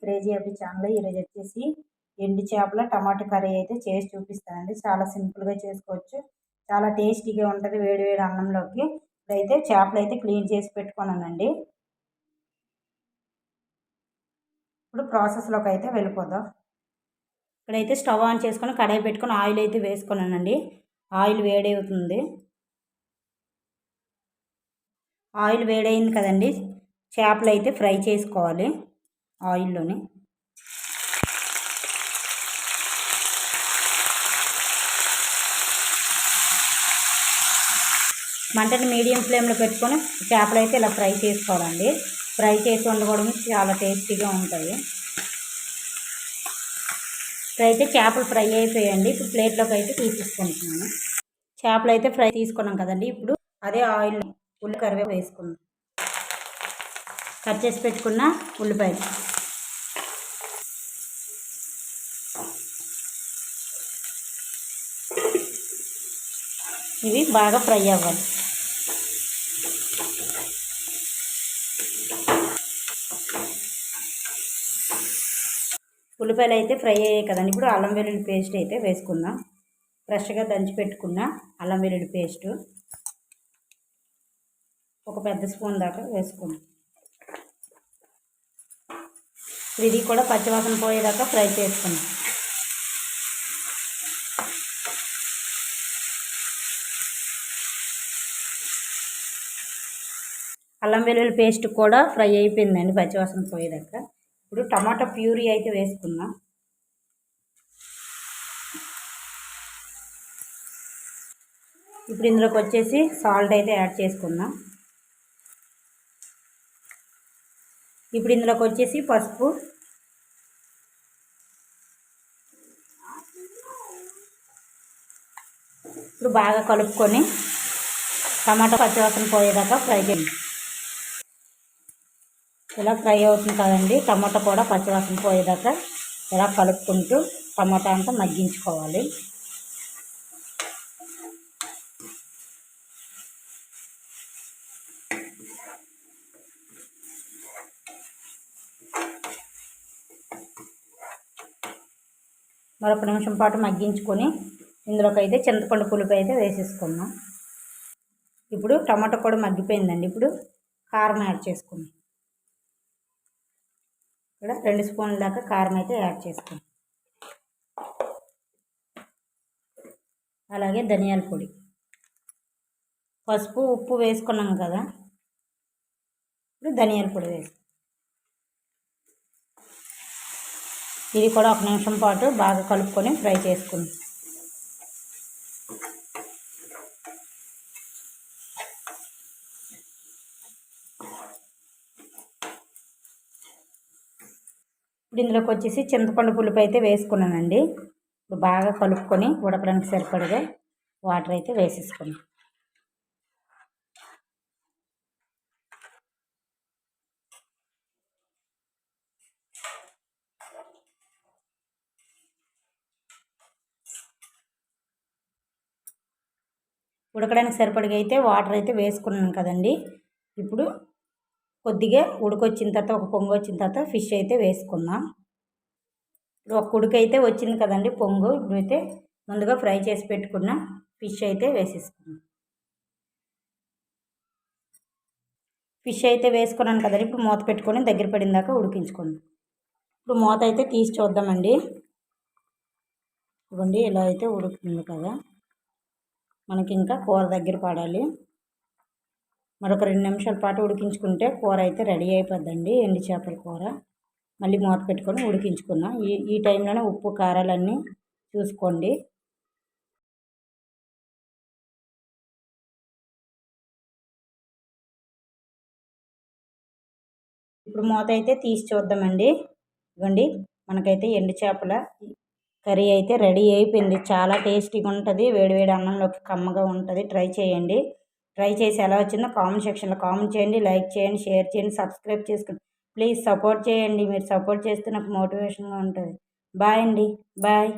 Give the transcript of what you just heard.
Crazy అబ్బి channel ఈరోజు వచ్చేసి ఎండు చేపల టమాటా కర్రీ అయితే చేసి చూపిస్తానండి. చాలా సింపుల్గా చేసుకోవచ్చు. చాలా టేస్టీగా ఉంటుంది వేడి వేడి అన్నంలోకి. ఇప్పుడైతే చేపలు అయితే క్లీన్ చేసి పెట్టుకున్నానండి. ఇప్పుడు ప్రాసెస్లోకి అయితే వెళ్ళిపోదాం. ఇక్కడైతే స్టవ్ ఆన్ చేసుకొని కడాయి పెట్టుకొని ఆయిల్ అయితే వేసుకున్నానండి. ఆయిల్ వేడవుతుంది. ఆయిల్ వేడైంది కదండి. చేపలు అయితే ఫ్రై చేసుకోవాలి. ఆయిల్లోనే. మంటని మీడియం ఫ్లేమ్లో పెట్టుకొని చేపలు అయితే ఇలా ఫ్రై చేసుకోవాలండి. ఫ్రై చేసి వండుకోవడం చాలా టేస్టీగా ఉంటాయి. అయితే చేపలు ఫ్రై అయిపోయాయండి. ఇప్పుడు ప్లేట్లోకి అయితే తీసేసుకుంటున్నాను. చేపలు అయితే ఫ్రై తీసుకున్నాం కదండి. ఇప్పుడు అదే ఆయిల్ ఉల్లి కరివే వేసుకుందాం. కట్ చేసి పెట్టుకున్న ఉల్లిపాయలు. ఇవి బాగా ఫ్రై అవ్వాలి. ఉల్లిపాయలు అయితే ఫ్రై అయ్యాయి కదండి. ఇప్పుడు అల్లం వెల్లుల్లి పేస్ట్ అయితే వేసుకుందాం. ఫ్రెష్గా దంచి పెట్టుకున్న అల్లం వెల్లుల్లి పేస్టు ఒక పెద్ద స్పూన్ దాకా వేసుకుందాం. ఇది కూడా పచ్చివాసన పోయేదాకా ఫ్రై చేసుకుందాం. అల్లం వెల్లుల్లి పేస్ట్ కూడా ఫ్రై అయిపోయిందండి పచ్చివాసన పోయేదాకా. ఇప్పుడు టమాటా ప్యూరీ అయితే వేసుకుందాం. ఇప్పుడు ఇందులోకి వచ్చేసి సాల్ట్ అయితే యాడ్ చేసుకుందాం. ఇప్పుడు ఇందులోకి వచ్చేసి పసుపు. ఇప్పుడు బాగా కలుపుకొని టమాటా పచ్చివాసన పోయేదాకా ఫ్రై చేయండి. ఇలా ఫ్రై అవుతుంది కదండి. టమాటా కూడా పచ్చివాసన పోయేదాకా ఇలా కలుపుకుంటూ టమాటా అంతా మగ్గించుకోవాలి. మరొక నిమిషం పాటు మగ్గించుకొని ఇందులోకి అయితే చింతపండు పులుపు అయితే వేసేసుకున్నాం ఇప్పుడు టమాటా కూడా మగ్గిపోయిందండి. ఇప్పుడు కారం యాడ్ చేసుకున్నాం ఇక్కడ రెండు స్పూన్ల దాకా కారం అయితే యాడ్ చేసుకున్నాం అలాగే ధనియాల పొడి. పసుపు ఉప్పు వేసుకున్నాం కదా ఇప్పుడు ధనియాల పొడి వేసుకుందాం ఇది కూడా ఒక నిమిషం పాటు బాగా కలుపుకొని ఫ్రై చేసుకుందాం. ఇప్పుడు ఇందులోకి వచ్చేసి చింతపండు పులుపు అయితే వేసుకున్నానండి. ఇప్పుడు బాగా కలుపుకొని ఉడకడానికి సరిపడగా వాటర్ అయితే వేసేసుకున్నాను ఉడకడానికి సరిపడిగా అయితే వాటర్ అయితే వేసుకున్నాను కదండి. ఇప్పుడు కొద్దిగా ఉడికొచ్చిన తర్వాత ఒక పొంగు వచ్చిన తర్వాత ఫిష్ అయితే వేసుకుందాం. ఇప్పుడు ఒక ఉడికైతే వచ్చింది కదండి పొంగు. ఇప్పుడైతే ముందుగా ఫ్రై చేసి పెట్టుకున్న ఫిష్ అయితే వేసేసుకుందాం. ఫిష్ అయితే వేసుకున్నాను కదండి. ఇప్పుడు మూత పెట్టుకొని దగ్గర పడిన దాకా ఉడికించుకుందాం. ఇప్పుడు మూత అయితే తీసి చూద్దామండి. ఇవ్వండి ఇలా అయితే ఉడుకుతుంది కదా. మనకి ఇంకా కూర దగ్గర పడాలి. మరొక రెండు నిమిషాల పాటు ఉడికించుకుంటే కూర అయితే రెడీ అయిపోద్దండి ఎండి చేపల కూర. మళ్ళీ మూత పెట్టుకొని ఉడికించుకుందాం. ఈ ఈ టైంలోనే ఉప్పు కారాలన్నీ చూసుకోండి. ఇప్పుడు మూత అయితే తీసి చూద్దామండి. ఇవ్వండి మనకైతే ఎండు చేపల కర్రీ అయితే రెడీ అయిపోయింది. చాలా టేస్టీగా ఉంటుంది వేడివేడి అన్నంలోకి కమ్మగా ఉంటుంది. ట్రై చేయండి. ట్రై చేసి ఎలా వచ్చిందో కామెంట్ సెక్షన్లో కామెంట్ చేయండి లైక్ చేయండి షేర్ చేయండి సబ్స్క్రైబ్ చేసుకోండి. ప్లీజ్ సపోర్ట్ చేయండి మీరు సపోర్ట్ చేస్తే నాకు మోటివేషన్గా ఉంటుంది. బాయ్ అండి బాయ్.